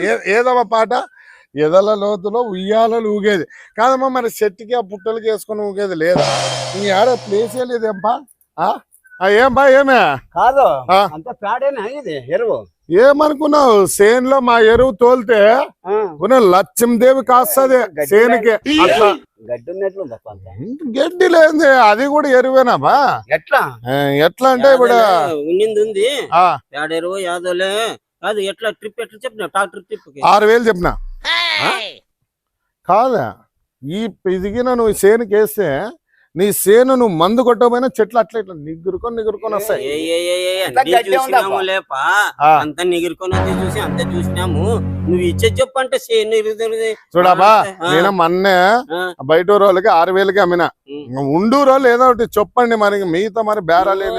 ఏ- ఏదమ్మా పాట? ఎదల లోతులో ఉయ్యాలలు ఊగేది కాదమ్మా మరి చెట్టుకి ఆ పుట్టలకి వేసుకొని ఊగేది లేదా? నీ ఆడ ప్లేసే లేదేంపా? ఆ? ఆ, ఏం బా ఏమే? కాదు ఆ. అంత పేడేనా ఇది ఎరువు? ఏమనుకున్నావు? సేన్లో మా ఎరువు తోలితే లక్ష్మీదేవి కాస్తది సేనుకి. అట్లా. గడ్డి లేదే అది కూడా ఎరువేనాబా ఎట్లా? ఎట్లా అంటే ఇప్పుడు? ఉన్నింది ఉంది ఏడేరు యాదోలే. కాదు ఎట్లా ట్రిప్ ఎట్లా చెప్పిన? ట్రిప్ ఆరు వేలు చెప్పిన? కాదా? ఈ ఇదిగిన నువ్వు సేనుకి వేస్తే నీ సేను నువ్వు మందు కొట్టకపోయినా చెట్లు అట్లా ఇట్లా నిగురుకొని నిగురుకొని వస్తాయి. అంత నిగిరుకొని చూసి అంత చూసినాము. నువ్వు ఇచ్చే చెప్పు అంటే సేను. చూడబా. నేను మొన్నే. బయట వాళ్ళకి ఆరు వేలకి అమ్మిన. ఉండూరు ఏదో ఒకటి చెప్పండి మనకి మిగతా మరి బేరాలు ఏం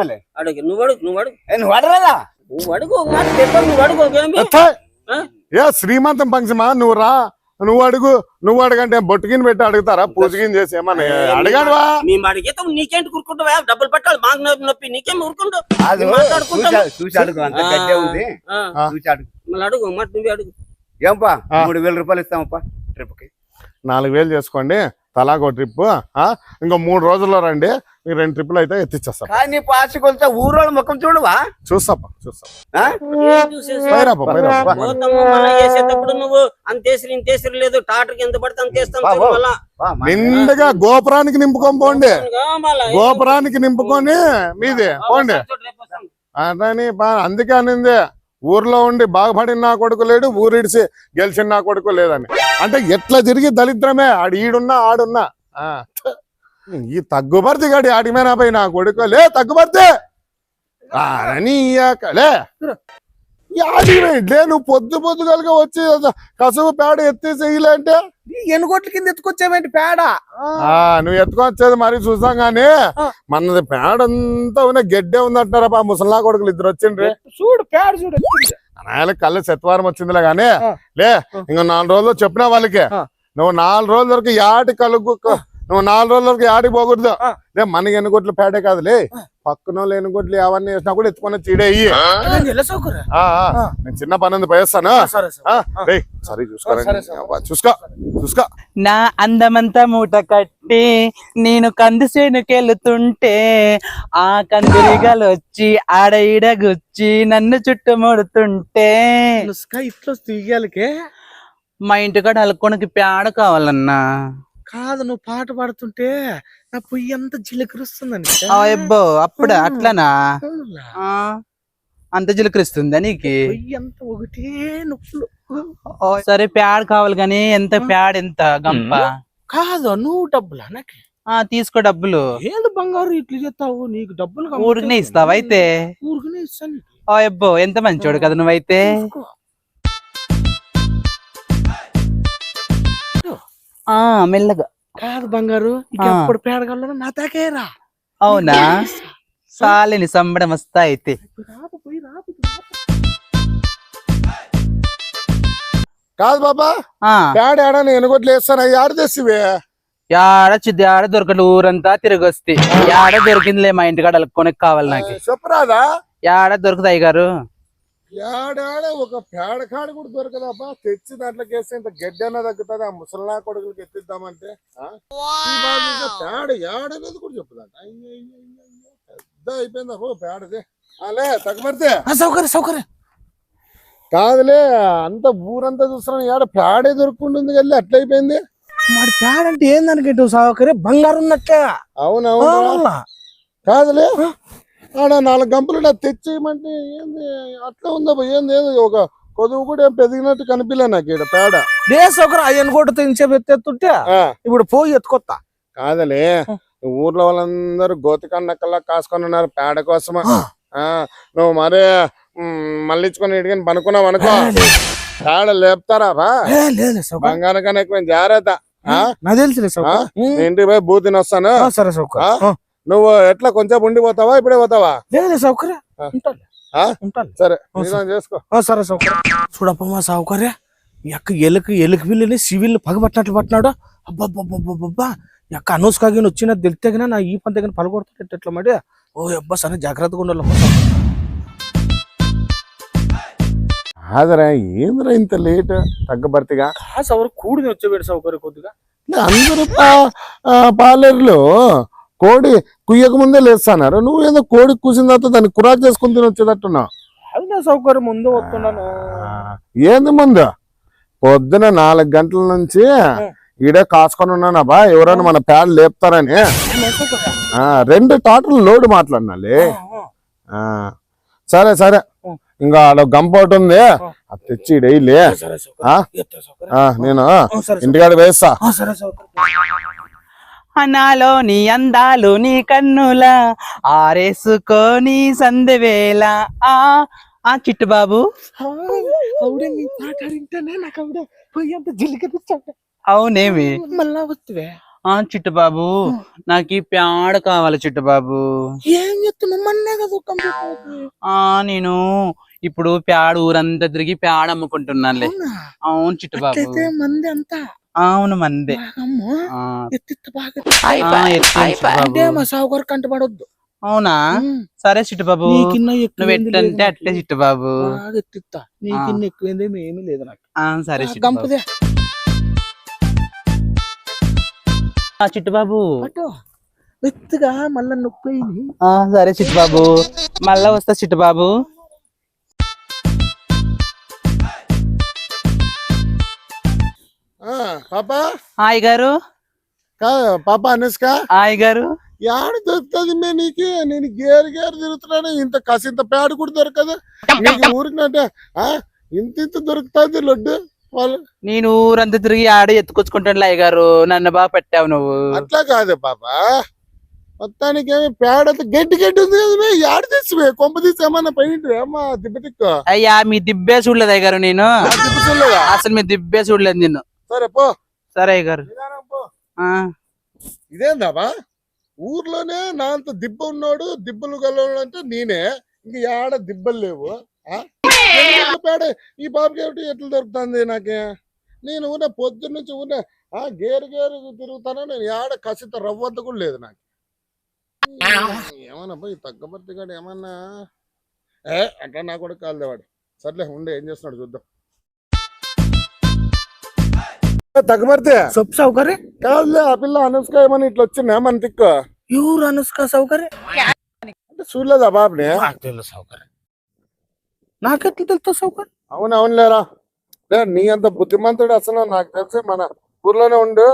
మళ్ళీ అడుగు నువ్వు అడుగు నువ్వు అడుగు. నువ్వు అడగలేదా నువ్వు అడుగు ఏ శ్రీమంతం పంక్సమా నువ్వు రా నువ్వు అడుగు నువ్వు అడగంటే బొట్టుకిని పెట్టి అడుగుతారా? పూజకిని చేసి ఏమన్నా అడగడవా మేము అడిగితే నీకేంటి కూరుకుంటావా డబ్బులు పెట్టాలి మాకు నొప్పి నొప్పి నీకేం. చూసి అడుగు అంత. గడ్డే ఉంది. చూసి అడుగు. మళ్ళీ అడుగు మాట నువ్వే అడుగు. ఏంపా. మూడు వేల రూపాయలు ఇస్తామప్పా ట్రిప్కి నాలుగు వేలు చేసుకోండి. తలాగో ట్రిప్ ఇంకో మూడు రోజుల్లో రండి మీరు రెండు ట్రిప్పులు అయితే ఎత్తిచ్చేస్తాం. కానీ పాసి కొలితే ఊరోళ్ళ ముఖం చూడవా? చూస్తాపా చూస్తాం ఆ? ఏం చూసేసి పైరాపా పైరాపా పోతాము మళ్ళా వేసేటప్పుడు నువ్వు అంతేసరి ఇంతేసరి లేదు టాటర్కి ఎంత పడితే అంత వేస్తాం బా, చూడు బా. మళ్ళా. వా, మా- నిండుగా గోపురానికి నింపుకొని పోండి. గోపురానికి నింపుకొని మీది పోండి. అందుకే అనింది. ఊర్లో ఉండి బాగుపడిన నా కొడుకు లేడు ఊరిడిసి గెలిచిన నా కొడుకు లేదని. అంటే ఎట్లా తిరిగి దరిద్రమే ఆడు ఈడున్నా ఆడున్నా. ఈ తగ్గుబర్తి గడి ఆడిమేనా పోయి నా కొడుకు లే తగ్గుబర్తే అని లే. ఈ ఆడిమే లే నువ్వు పొద్దు పొద్దుగలుగా వచ్చి కసువు పేడ ఎత్తేసేయలే అంటే ఈ ఎనుగోట్ల కింద ఎత్తుకొచ్చావేంటి పేడ? ఆ. నువ్వు ఎత్తుకొచ్చేది మరి చూసాం గానీ మనది పేడ అంతా ఉన్న గడ్డే ఉందంటారా పా ముసలా కొడుకులు ఇద్దరు వచ్చిండ్రి. చూడు పేడ చూడు. ఆయన కళ్ళు శతవారం వచ్చిందిలే గానీ. లే ఇంకో నాలుగు రోజులు చెప్పిన వాళ్ళకి. నువ్వు నాలుగు రోజుల వరకు యాటి కలుగు నువ్వు నాలుగు రోజుల వరకు యాటికి పోకూడదు. లే మనకి ఎన్నుకోట్లు పేడే కాదులే. పక్కన ఎన్నుకోట్లు అవన్నీ వేసినా కూడా ఎత్తుకొని చీడే నేను చిన్న పని పోయేస్తాను. సరే. అబ్బా, చూసుకో చూసుకో. నా అందమంతా మూట కట్టి నేను కంది చేనుకెళ్తుంటే ఆ కందిరిగలు వచ్చి ఆడ ఈడ గుచ్చి నన్ను చుట్టుముడుతుంటే ఇట్లా తీయాలికే? మా ఇంటికాడ అల్కొనికి పేడ కావాలన్నా. కాదు నువ్వు పాట పాడుతుంటే నా పొయ్యి అంతా జిలకరుస్తుందని ఆ అబ్బో అప్పుడా? అట్లనా? ఆ, అంత చిలకరిస్తుందా నీకు? పొయ్యి అంతా ఒకటే నొప్పులు. సరే ప్యాడ్ కావాలి కానీ ఎంత ప్యాడ్ ఎంత గంప? కాదు నువ్వు డబ్బులా నాకు? ఆ తీసుకో డబ్బులు. ఏది బంగారు ఇట్లు చేస్తావు? నీకు డబ్బులు కావాలి. ఊరికనే ఇస్తావా అయితే? ఊరికనే ఇస్తాను అబ్బో ఎంత మంచోడు కదా నువ్వైతే? ఆ మెల్లగా. కాదు బంగారు. ఎప్పుడు పేడగలను నా తాకేరా. అవునా? సాలిని సంబడం వస్తా అయితే కాదు బాబా ఆ. పేడ ఏడని ఎనుగొట్లు వేస్తాను అవి ఆడ తెచ్చివే? యాడ చిద్ది ఆడ దొరకదు ఊరంతా తిరిగి వస్తే యాడ దొరికిందిలే మా ఇంటికాడ కొనకి కావాలి నాకు. చెప్పరాదా? యాడ దొరుకుతాయి గారు? ఏడాడ ఒక పేడ కాడ కూడా దొరకదబ్బా. తెచ్చి దాంట్లోకి వేస్తే ఇంత గడ్డి అన్న తగ్గుతుంది. ఆ ముసలా కొడుకులకి ఎత్తిద్దామంటే పేడ ఏడనేది కూడా చెప్పుదంట. పెద్ద అయిపోయిందా ఓ పేడదే. అలే తగ్గబడితే సౌకర్యం సౌకర్యం. కాదులే అంత ఊరంతా చూస్తున్నాం. ఏడ పేడే దొరుకుంటుంది కదా అట్లా అయిపోయింది. మరి పేడ అంటే ఏందనుకుంటే సౌకర్యం? బంగారు ఉన్నట్టే. అవునవును. అవునా? కాదులే. ఆడ నాలుగు గంపలు తెచ్చేయమంటే ఏంది అట్లా ఉందా ఏంది ఏంది ఒక కొదువు కూడా ఏం పెరిగినట్టు కనిపించలే నాకు ఇక్కడ పేడ. లే సౌకర్యం అయ్యను కూడా తెంచేపు ఎత్తేస్తుంటే ఆ, ఇప్పుడు పోయి ఎత్తుకొత్తా. కాదలే ఊర్లో వాళ్ళందరూ గోతికన్నకల్లా కాసుకొని ఉన్నారు పేడ కోసమా. ఆ, నువ్వు మరే మళ్ళించుకొని ఇడిగిన పనుకున్నావు అనుకో. పేడ లేపుతారా బంగారం కన్నా ఎక్కువ జాగ్రత్త. ఉమ్. నేను ఇంటికి పోయి బూతిని వస్తాను. సరే సౌకర్యం? ఆ, నువ్వు ఎట్లా కొంచెం ఉండిపోతావా ఇప్పుడే పోతావా? లేదు సౌకర్యం. ఉంటాను సరే చేసుకో. సరే సౌకర్యం. చూడప్ప మా సౌకర్య ఈ యొక్క ఎలుక ఎలుక పిల్లని సివిల్ పగబట్టినట్లు పట్టినాడు? అబ్బబ్బబ్బబ్బబ్బా ఈ యొక్క అనుష్కాగిన వచ్చిన తెలితే నా ఈ పంత దగ్గర పలగొడుతుంటే ఎట్లా మరి? ఓ అబ్బా సరే జాగ్రత్తగా ఉండాలి కాదరా ఏందిరా ఇంత లేట్? తగ్గబర్తిగా కాసు ఎవరు కూడిని వచ్చేవాడు సౌకర్యం కొద్దిగా. అందరూ పా- ఆ, పాలేరులో కోడి కుయ్యక ముందే లేస్తున్నారు నువ్వు ఏదో కోడి కూసిన తర్వాత దాన్ని కురాక్ చేసుకుని తిని వచ్చేటట్టున్నావు? అది నా సౌకర్యం ముందే వస్తున్నాను. ఏంది ముందు? పొద్దున నాలుగు గంటల నుంచి ఈడే కాసుకొని ఉన్నానబ్బా ఎవరైనా మన ప్యాడ్ లేపుతారని. ఆ, రెండు టాటలు లోడ్ మాట్లాడినాలి. ఆ, సరే సరే. ఇంకా ఆడ గంప ఒకటి ఉంది. అది తెచ్చి డైలీ నేను సరే ఇంటికాడ వేస్తా. అనాలో నీ అందాలు నీ కన్నుల ఆరేసుకొని సందెవేళ ఆ ఆ చిట్టు బాబు. అవుడే నీ పాట వింటేనే నాకు ఆవిడ పోయి అంత జిల్లికరిస్తాడు అవునేమి? మళ్ళా వస్తువే ఆ చిట్టు బాబు నాకు ఈ ప్యాడ కావాలి చిట్టు బాబు. ఏం చెప్తున్నావు మన్నే కదా. ఆ నేను ఇప్పుడు ప్యాడ ఊరంతా తిరిగి ప్యాడ అమ్ముకుంటున్నానులే. అవునా? అవును చిట్టు బాబు. అట్లయితే మంది అంతా అవును మందే. అంటే మా సావుగారు కంటపడొద్దు అవునా? సరే చిట్టు బాబు. నీకిన్న నువ్వు ఎట్లంటే అట్లే నాకు. చిట్టు బాబు. బాగా ఎత్తిత్తా. నీకిన్న ఎక్కువేంది ఏమీ లేదు నాకు. ఆ సరే గంపదే. ఆ, చిట్టు బాబు. అటు. ఎత్తుగా మళ్ళా నొప్పి సరే చిట్టు బాబు. మళ్ళా వస్తా చిట్టు పాప? హాయ్ గారు. కా పాప అనుష్క? హాయ్ గారు. యాడ దొరుకుతుంది మే నీకు? నేను గేరు గేరు తిరుగుతున్నాను. ఇంత కసింత పేడ కూడా దొరకదు. నీకు ఊరికంటే ఆ? ఇంత ఇంత దొరుకుతుంది లడ్డు వాళ్ళు. నేను ఊరంతా తిరిగి ఆడ ఎత్తుకొచ్చుకుంటాను అయ్య గారు. నన్ను బాగా పెట్టావు నువ్వు. అట్లా కాదు పాప. మొత్తానికి ఏమి పేడ గడ్డి గడ్డి ఉంది కదా మే, యాడ తెచ్చివే కొంప తీసి ఏమన్నా పైన ఏమా దిబ్బతిక్కు అయ్యా మీ దిబ్బే చూడలేదు అయ్య గారు నేను. దిబ్బ చూడలేదా? అసలు మీ దిబ్బే చూడలేదు నిన్ను. సరే పో. సరే గారు ఇదేందాబా ఊర్లోనే నా అంత దిబ్బ ఉన్నాడు దిబ్బలు గలవాడు అంటే నేనే. ఇంక యాడ దిబ్బలు లేవు పేడ? ఈ బాబుకి ఏమిటి ఎట్లా దొరుకుతుంది నాకే? నేను ఉన్న పొద్దున్న నుంచి ఉన్న ఆ గేరు గేరు తిరుగుతాను? నేను యాడ కసిత రవ్వంత కూడా లేదు నాకు. ఏమన్నా పోయి తగ్గబర్తి గాడు ఏమన్నా? ఏ అట్లా నా కూడా కాలేవాడు సర్లే ఉండే ఏం చేస్తున్నాడు చూద్దాం. తగ్గబర్తి సొప్పు సౌకర్యం? కాదులే ఆ పిల్ల అనుష్క ఏమన్నా ఇట్లా వచ్చిందా మన తిక్కు ఎవరు అనుష్క సౌకర్యం? అంటే చూడలేదా బాబుని? సౌకర్యం. నాకెట్లా తెలుస్తా సౌకర్యం? అవును అవునులేరా. లే నీ అంత బుద్ధిమంతుడు అసలు నాకు తెలిసి మన ఊర్లోనే ఉండు.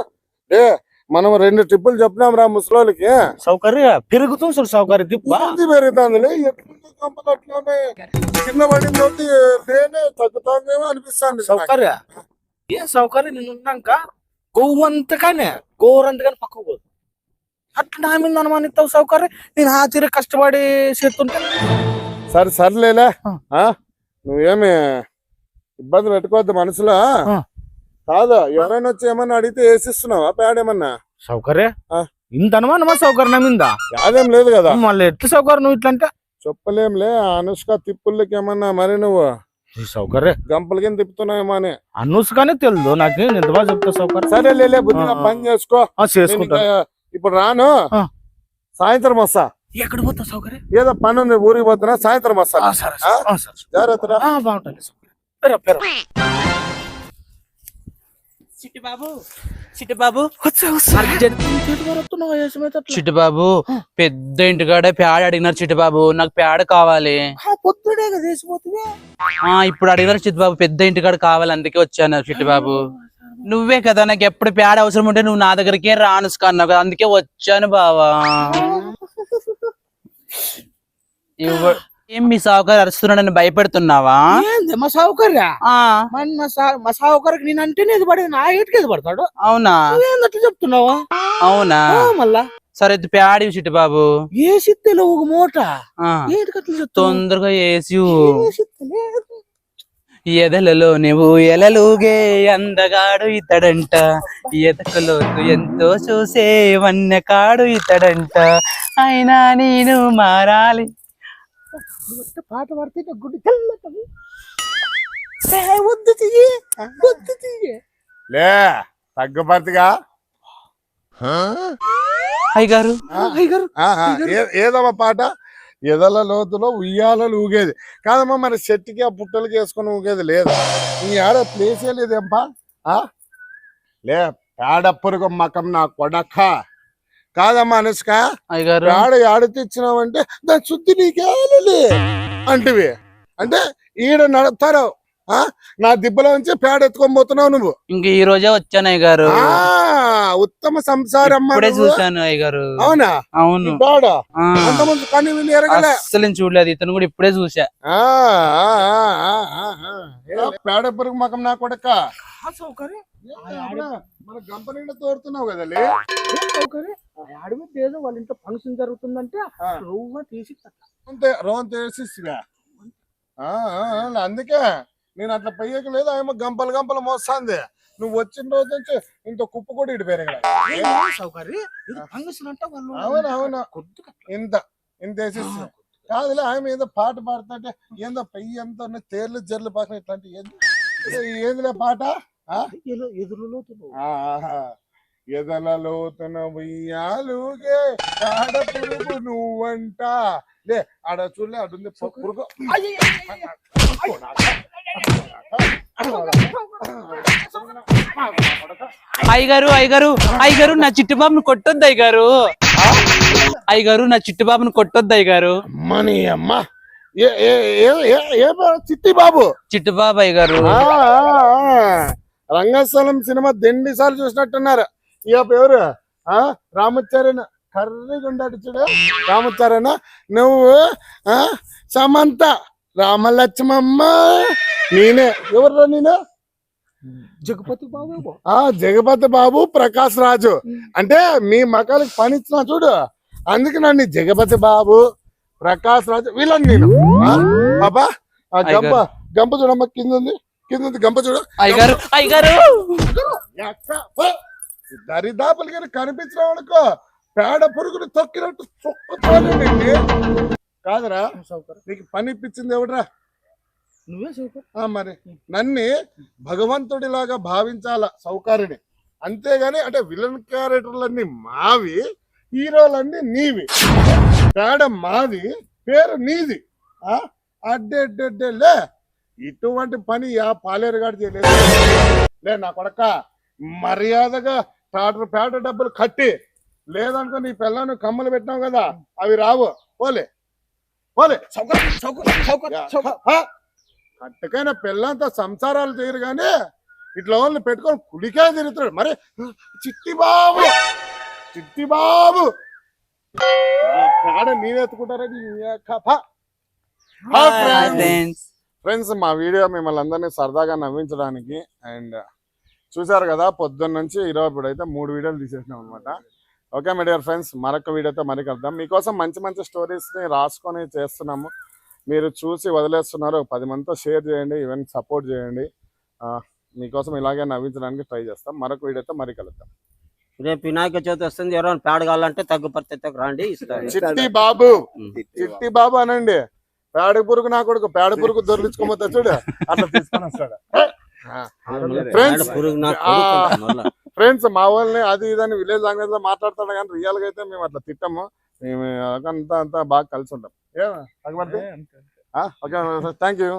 ఏ మనం రెండు ట్రిప్పులు చెప్పినాం రా ముసలోళ్ళకి. సౌకర్యం? పెరుగుతుంది చూడు సౌకర్యం ఎట్లుందో కంపలు అట్లానే. కింద పడింది తగ్గుతుందేమో అనిపిస్తుంది. సౌకర్య? ఏ సౌకర్యం నేను ఉన్నాక గోవు అంతగానే గోరంతగానే పక్కకు పోదు. అట్లా నా మీద అనుమానిస్తావు సౌకర్యం? నేను ఆ తీర కష్టపడి చేస్తుంటే సరే సర్లేలే? నువ్వేమి ఇబ్బంది పెట్టుకోవద్దు మనసులో. కాదు ఎవరైనా వచ్చి ఏమన్నా అడిగితే వేసిస్తున్నావా? ప్యాడ్ ఏమన్నా? సౌకర్యం. ఇంత అనుమానమా సౌకర్యం మీద? యాదేం లేదు కదా. మళ్ళీ ఎట్లా సౌకర్యం నువ్వు ఇట్లా అంటే? చెప్పలేంలే అనుష్క తిప్పులకి ఏమన్నా మరి నువ్వు? ఈ సౌకర్యం. గంపల కింద తిప్పుతున్నావేమో అని. అనుసుగానే తెలియదు నాకు ఎంత బాగా చెప్తా సౌకర్యం. సరే లేలే బుద్ధిగా. పని చేసుకో. చేసుకుంటా ఇప్పుడు రాను. సాయంత్రం వస్తా. ఎక్కడ పోతా సౌకర్యం? ఏదో పని ఉంది ఊరికి పోతున్నా సాయంత్రం వస్తా. జాగ్రత్త బాగుంటుంది చిట్టు బాబు ఆ. పెద్ద ఇంటికాడ ప్యాడ అడిగినారు చిట్టు బాబు నాకు ప్యాడ కావాలి. పొద్దుడే కదా ఇప్పుడు అడిగినారు చిట్టు బాబు పెద్ద ఇంటికాడ కావాలి అందుకే వచ్చాను చిట్టు బాబు నువ్వే కదా నాకు ఎప్పుడు ప్యాడ అవసరం ఉంటే నువ్వు నా దగ్గరికే రానుసుకా అన్నావు కదా అందుకే వచ్చాను బావా. ఇవ్వ- ఏం మీ సావుకారు అరుస్తున్నాడని భయపెడుతున్నావా? ఏంది మా మన మా సావుకారికి నేను అంటే ఇది పడేది నా ఏటికి ఇది పడతాడు? అవునా? అట్లా చెప్తున్నావు? అవునా? మళ్ళా. సరే అయితే ప్యాడ చిట్టు బాబు ఏ సిత్తెలు ఒక మూట? ఆ. ఏటికి అట్లా చెప్తున్నావు? తొందరగా వేసి ఏ సిత్తెలే? ఎదలలో నువ్వు ఎలలుగే అందగాడు ఇతడంట. ఎదకలోతు ఎంతో చూసే వన్నెకాడు ఇతడంట. అయినా నేను మారాలి. ఒక్క పాట పాడితే నా గుండె చల్లగా ఏ, వద్దు తీయి వద్దు తీయి లే గారు అయ్యగారు. ఏదమ్మా పాట? ఎదల లోతులో ఉయ్యాలలు ఊగేది. కాదమ్మా మరి చెట్టుకి ఆ పుట్టలకి వేసుకొని ఊగేది లేదు? ఈ ఆడ ప్లేసే లేదేంపా? ఆ? లే పేడ పురుగు మకం నా కొడక. కాదమ్మా అనుష్క అయ్యగారు. పేడ ఆడ తెచ్చినావంటే దాని శుద్ధి నీకేలే అంటివి. అంటే ఈడ నడతారు ఆ? నా దిబ్బలో నుంచి పేడ ఎత్తుకొని పోతున్నావు నువ్వు. ఇంక ఈ రోజే వచ్చాను అయ్యగారు. ఆ ఉత్తమ నువ్వు. చూశాను అయ్యగారు. అవునా? అవును. పేడ. కని నేను చూడలేదు ఇతను కూడా ఇప్పుడే చూసా పేడ పురుగు మకం నా కొడక? సౌకర్యం. మన గంప నిండా తోడుతున్నావు కదా మీద ఏదో వాళ్ళ ఇంట్లో ఫంక్షన్ జరుగుతుందంటే. రవ్వ తీసి అంతే రోన్ తెలిసివా అందుకే నేను అట్లా పయ్యక లేదు ఆమె గంపలు గంపలు మోస్తాంది. నువ్వు వచ్చిన రోజు నుంచి ఇంత కుప్ప కూడా వాళ్ళు అవును, అవును. ఇంత ఇంత వేసేసి కాదులే ఆమె ఏదో పాట పాడుతుంటే ఏందో పెయ్యి ఉన్న తేర్లు జర్లు పాకం ఇట్లాంటి ఏందిలే పాట? ఎదురు- ఎదురులో తిను. ఆహా. ఎదలలోతున ఉయ్యాలుగే ఆడ పురుగు నువ్వంట. లే ఆడ చూడలే అడుంది పు- పురుగు. అయ్యగారు అయ్యగారు అయ్యగారు నా చిట్టుబాబుని కొట్టొద్దు అయ్యగారు. అయ్యగారు నా చిట్టుబాబుని కొట్టొద్దు అయ్యగారు. అమ్మని అమ్మ. ఏ చిట్టి బాబు? చిట్టుబాబు అయ్యగారు. ఆ. రంగస్థలం సినిమా దెండి సార్లు చూసినట్టున్నారు. ఇక ఎవరు? ఆ? రామచరణ్. కర్రీగా ఉండాడు చూడు. రామచరణ్. నువ్వు ఆ? సమంత. రామలక్ష్మమ్మ. నేనే. ఎవరు నేను? జగపతి బాబు ఆ జగపతి బాబు ప్రకాష్ రాజు. అంటే మీ మకాలకి పని ఇచ్చిన చూడు. అందుకే నన్ను జగపతి బాబు ప్రకాష్ రాజు వీళ్ళని నేను. బాబా ఆ గంప గంప చూడమ్మ కింద ఉంది కింద ఉంది గంప. చూడు దరిదాపులు కానీ కనిపించడం అనుకో పేడ పురుగులు తొక్కినట్టు చొక్కుతోనే కాదురా సౌకర్యం. నీకు పని ఇప్పించింది ఎవడరా? నువ్వే సౌకర్యం. ఆ మరి. నన్ను భగవంతుడిలాగా భావించాల సౌకర్యుని అంతేగాని అంటే విలన్ క్యారెక్టర్లన్నీ మావి హీరోలన్నీ నీవి. పేడ మాది పేరు నీది. ఆ? అడ్డే అడ్డే అడ్డే లే ఇటువంటి పని ఆ పాలేరుగాడు చేయలేదు. లే నా కొడక మర్యాదగా టాటర్ పేడ డబ్బులు కట్టి లేదనుకో నీ పిల్లను కమ్మలు పెట్టినావు కదా అవి రావు. పోలే. పోలే! కట్టుకైన పిల్లంతా సంసారాలు చేయరు కానీ ఇట్లా వాళ్ళని పెట్టుకొని కుడికే తిరుగుతాడు మరి చిట్టి బాబు చిట్టి బాబు. పేడ నీవెత్తుకుంటారని ఫ్రెండ్స్ మా వీడియో మిమ్మల్ని అందరినీ సరదాగా నవ్వించడానికి అండ్ చూసారు కదా పొద్దున్న నుంచి ఈరోజు ఇప్పుడైతే మూడు వీడియోలు తీసేసినాం అనమాట ఓకే మై డియర్ ఫ్రెండ్స్ మరొక వీడియోతో మరి కలుద్దాం. మీకోసం మంచి మంచి స్టోరీస్ని రాసుకొని చేస్తున్నాము. మీరు చూసి వదిలేస్తున్నారు ఒక పది మందితో షేర్ చేయండి ఈవెన్ సపోర్ట్ చేయండి. మీకోసం ఇలాగే నవ్వించడానికి ట్రై చేస్తాం. మరొక వీడియోతో మరి కలుద్దాం. రేపు వినాయక చవితి వస్తుంది ఎవరైనా పేడ కావాలంటే తగ్గు పరిస్థితికి రండి చిట్టి బాబు చిట్టి బాబు అనండి. పేడ పురుగు నా కొడుకు పేడ పురుగు దొరికించుకోపోతా చూడు అట్లా తీసుకొని వస్తాడు. ఫ్రెండ్స్ మా వాళ్ళని అది ఇది అని విలేజ్ లాంగ్వేజ్లో మాట్లాడతాడు కానీ రియల్గా అయితే మేము అట్లా తిట్టము. మేము అంతా అంతా బాగా కలిసి ఉంటాం. ఏమా? Okay thank you